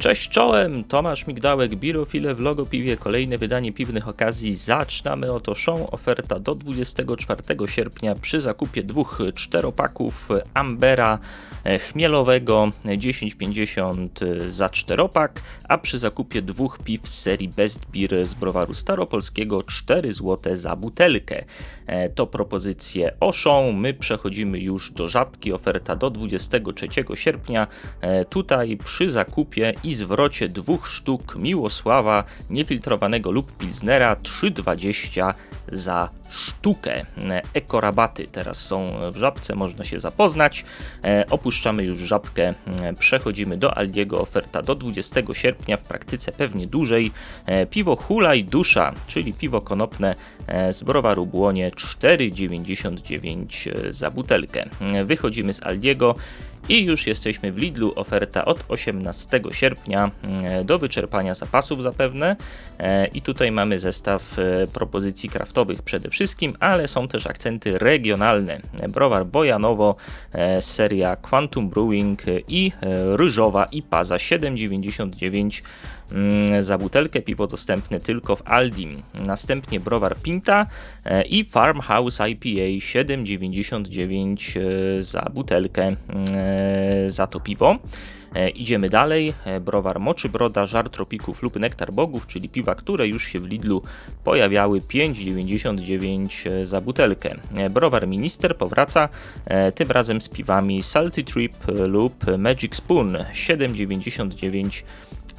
Cześć czołem, Tomasz Migdałek, Birofile w Logopiwie, kolejne wydanie piwnych okazji. Zaczynamy oto show, oferta do 24 sierpnia przy zakupie dwóch czteropaków Ambera e, chmielowego 10,50 za czteropak, a przy zakupie dwóch piw z serii Best Beer z browaru staropolskiego 4 zł za butelkę. E, To propozycje Oszą, my przechodzimy już do Żabki, oferta do 23 sierpnia. E, Tutaj przy zakupie i zwrocie dwóch sztuk Miłosława niefiltrowanego lub Pilznera 3,20 za sztukę. Ekorabaty teraz są w Żabce, można się zapoznać. E, Opuszczamy już Żabkę, e, przechodzimy do Aldiego, oferta do 20 sierpnia, w praktyce pewnie dłużej. E, Piwo Hula i Dusza, czyli piwo konopne z browaru Błonie 4,99 za butelkę. Wychodzimy z Aldiego i już jesteśmy w Lidlu. Oferta od 18 sierpnia e, do wyczerpania zapasów zapewne. E, I tutaj mamy zestaw e, propozycji kraftowych przede wszystkim, ale są też akcenty regionalne. Browar Bojanowo, e, seria Quantum Brewing i Ryżowa IPA za 7,99 mm, za butelkę. Piwo dostępne tylko w Aldim. Następnie browar Pinta i Farmhouse IPA 7,99 e, za butelkę mm, za to piwo. E, Idziemy dalej. E, Browar Moczy Broda, Żar Tropików lub Nektar Bogów, czyli piwa, które już się w Lidlu pojawiały 5,99 za butelkę. E, Browar Minister powraca e, tym razem z piwami Salty Trip lub Magic Spoon 7,99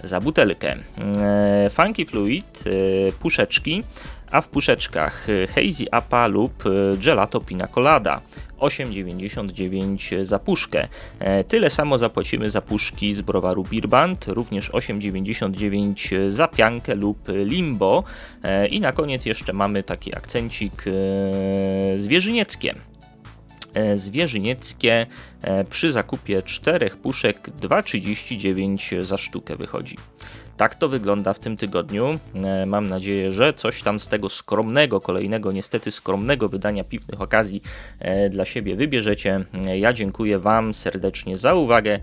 za butelkę. E, Funky Fluid, e, puszeczki, a w puszeczkach e, Hazy Appa lub Gelato Pina Colada 8,99 za puszkę. Tyle samo zapłacimy za puszki z browaru Beerband, również 8,99 za piankę lub limbo. I na koniec jeszcze mamy taki akcencik zwierzynieckie. E, zwierzynieckie e, przy zakupie czterech puszek 2,39 za sztukę wychodzi. Tak to wygląda w tym tygodniu. E, Mam nadzieję, że coś tam z tego skromnego, kolejnego niestety skromnego wydania piwnych okazji dla siebie wybierzecie. Ja dziękuję Wam serdecznie za uwagę.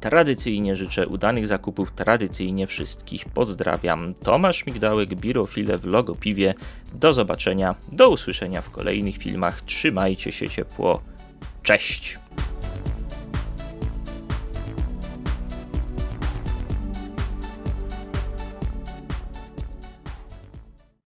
Tradycyjnie życzę udanych zakupów, tradycyjnie wszystkich pozdrawiam. Tomasz Migdałek, Birofile w Logopiwie. Do zobaczenia, do usłyszenia w kolejnych filmach. Trzymajcie się ciepło. Cześć!